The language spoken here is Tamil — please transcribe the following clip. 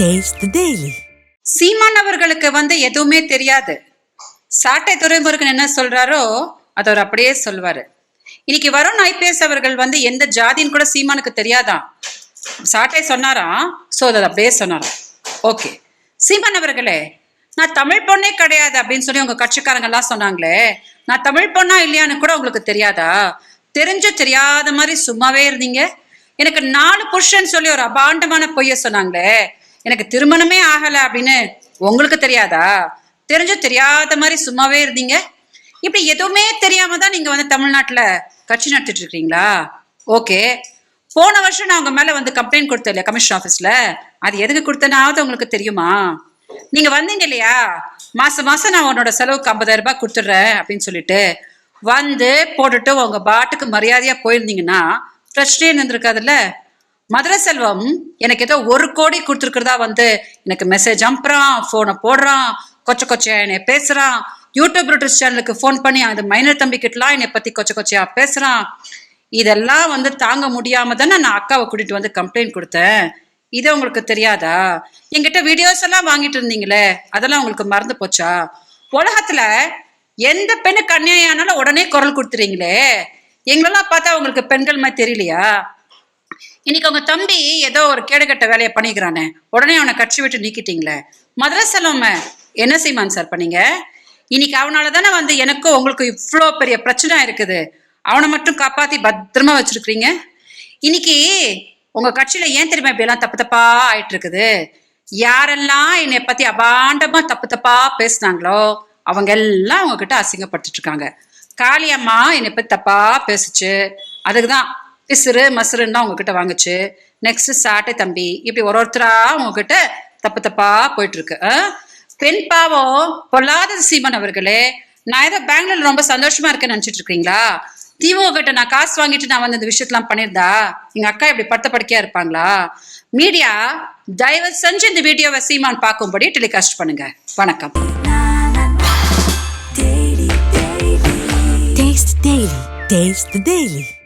டேஸ்ட் டெய்லி சீமான் அவர்களுக்கு வந்து எதுவுமே தெரியாது. சாட்டை துறைமுருகன் என்ன சொல்றாரோ அதை அவர் அப்படியே சொல்வாரு. இன்னைக்கு வருண் ஐபிஎஸ் அவர்கள் வந்து எந்த ஜாதின்னு கூட சீமானுக்கு தெரியாதான் சாட்டை சொன்னாராம் ஸோ அதை அப்படியே சொன்னாராம் ஓகே. சீமான் அவர்களே நான் தமிழ் பொண்ணே கிடையாது அப்படின்னு சொல்லி உங்க கட்சிக்காரங்க எல்லாம் சொன்னாங்களே நான் தமிழ் பொண்ணா இல்லையான்னு கூட உங்களுக்கு தெரியாதா? தெரிஞ்சு தெரியாத மாதிரி சும்மாவே இருந்தீங்க. எனக்கு நாலு புருஷன் சொல்லி ஒரு அபாண்டமான பொய்ய சொன்னாங்களே எனக்கு திருமணமே ஆகல அப்படின்னு உங்களுக்கு தெரியாதா? தெரிஞ்சும் தெரியாத மாதிரி சும்மாவே இருந்தீங்க. இப்படி எதுவுமே தெரியாம தான் நீங்க வந்து தமிழ்நாட்டுல கட்சி நடத்திட்டு இருக்கீங்களா? ஓகே. போன வருஷம் நான் உங்க மேல வந்து கம்ப்ளைண்ட் கொடுத்தேன் இல்லையா கமிஷன் ஆஃபீஸ்ல அது எதுக்கு கொடுத்தனாவது உங்களுக்கு தெரியுமா? நீங்க வந்தீங்க இல்லையா? மாசம் மாசம் நான் உன்னோட செலவுக்கு ஐம்பதாயிரம் ரூபாய் கொடுத்துட்றேன் அப்படின்னு சொல்லிட்டு வந்து போட்டுட்டு உங்க பாட்டுக்கு மரியாதையா போயிருந்தீங்கன்னா பிரச்சனையே இருந்திருக்காதுல்ல? மதுரை செல்வம் எனக்கு ஏதோ ஒரு கோடி கொடுத்துருக்கிறதா வந்து எனக்கு மெசேஜ் அனுப்புறான் ஃபோனை போடுறான் கொச்ச கொச்சையா என்னை பேசுறான். யூடியூப் ரிட்டர்ஸ் சேனலுக்கு ஃபோன் பண்ணி அந்த மைனர் தம்பிக்கிட்டலாம் என்னை பத்தி கொச்ச கொச்சையா பேசுறான். இதெல்லாம் வந்து தாங்க முடியாம தானே நான் அக்காவை கூட்டிட்டு வந்து கம்ப்ளைண்ட் கொடுத்தேன். இது உங்களுக்கு தெரியாதா? என்கிட்ட வீடியோஸ் எல்லாம் வாங்கிட்டு இருந்தீங்களே அதெல்லாம் உங்களுக்கு மறந்து போச்சா? உலகத்துல எந்த பெண்ணுக்கு அந்நியானாலும் உடனே குரல் கொடுத்துறீங்களே? எங்களெல்லாம் பார்த்தா உங்களுக்கு பெண்கள் மாதிரி தெரியலையா? இன்னைக்கு உங்க தம்பி ஏதோ ஒரு கேடுகட்ட வேலையை பண்ணிக்கிறானே. உடனே அவனை கட்சி விட்டு நீக்கிட்டீங்களே. மதுரை செல்வம் என்ன செய்வான் சார் பண்ணீங்க? இன்னைக்கு அவனால தானே வந்து எனக்கும் உங்களுக்கு இவ்வளோ பெரிய பிரச்சனை இருக்குது. அவனை மட்டும் காப்பாத்தி பத்திரமா வச்சிருக்கிறீங்க? இன்னைக்கு உங்க கட்சியில ஏன் தெரியுமா இப்படி எல்லாம் தப்பு தப்பா ஆயிட்டு இருக்குது யாரெல்லாம் என்னை பத்தி அபாண்டமா தப்பு தப்பா பேசுனாங்களோ அவங்க எல்லாம் உங்ககிட்ட அசிங்கப்பட்டுட்டு இருக்காங்க. காளியம்மா என்னை பத்தி தப்பா பேசுச்சு. அதுக்கு தான் பிசுறு தான் உங்ககிட்ட வாங்குச்சு. நெக்ஸ்ட் சாட்டை தம்பி இப்படி ஒரு ஒருத்தரா உங்ககிட்ட தப்பு தப்பா போயிட்டு இருக்கு பெண் பாவம் பொல்லாத சீமன் அவர்களே நான் ஏதோ பெங்களூர்ல ரொம்ப சந்தோஷமா இருக்கேன்னு நினைச்சிட்டு இருக்கீங்களா திமுக கிட்ட நான் காசு வாங்கிட்டு நான் வந்து இந்த விஷயத்தெல்லாம் பண்ணியிருந்தா எங்க அக்கா இப்படி படுத்த படுக்கையா இருப்பாங்களா? மீடியா தயவு செஞ்சு இந்த வீடியோவை சீமான் பார்க்கும்படி டெலிகாஸ்ட் பண்ணுங்க. வணக்கம். Taste the Daily. Taste the Daily.